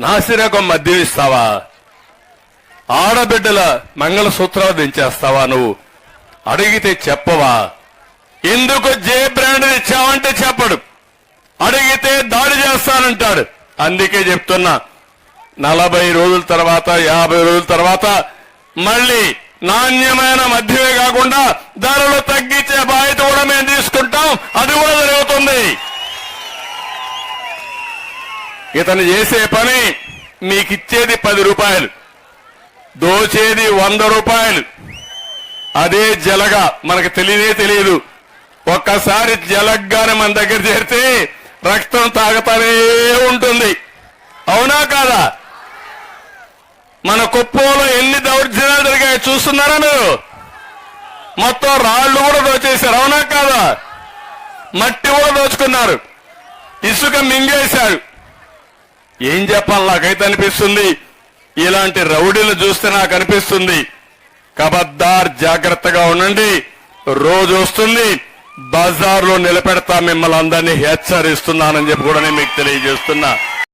నాసిరకం మద్యం ఇస్తావా ఆడబిడ్డల మంగళసూత్రాలు దించేస్తావా నువ్వు? అడిగితే చెప్పవా? ఎందుకు జే బ్రాండ్ ఇచ్చావంటే చెప్పడు. అడిగితే దాడి చేస్తానంటాడు. అందుకే చెప్తున్నా నలభై రోజుల తర్వాత యాభై రోజుల తర్వాత మళ్ళీ నాణ్యమైన మధ్యమే కాకుండా ధరలు తగ్గించే బాధ్యత కూడా మేము తీసుకుంటాం. అది కూడా జరుగుతుంది. ఇతను చేసే పని మీకు ఇచ్చేది పది రూపాయలు దోచేది వంద రూపాయలు. అదే జలగా మనకు తెలియనే తెలియదు. ఒక్కసారి జలగ్గానే మన దగ్గర చేరితే రక్తం తాగుతానే ఉంటుంది. అవునా కాదా? మన కుప్పంలో ఎన్ని దౌర్జన్యాలు జరిగాయి చూస్తున్నారా మీరు? మొత్తం రాళ్ళు కూడా దోచేశారు అవునా కాదా? మట్టి కూడా దోచుకున్నారు. ఇసుక మింగేశారు. ఏం చెప్పాలి? నాకైతే అనిపిస్తుంది. ఇలాంటి రౌడీలు చూస్తే నాకు అనిపిస్తుంది. కబద్దార్ జాగ్రత్తగా ఉండండి. రోజు వస్తుంది. బజార్లో నిలబెడతా మిమ్మల్ని అందరినీ హెచ్చరిస్తున్నానని చెప్పి కూడా నేను మీకు తెలియజేస్తున్నా.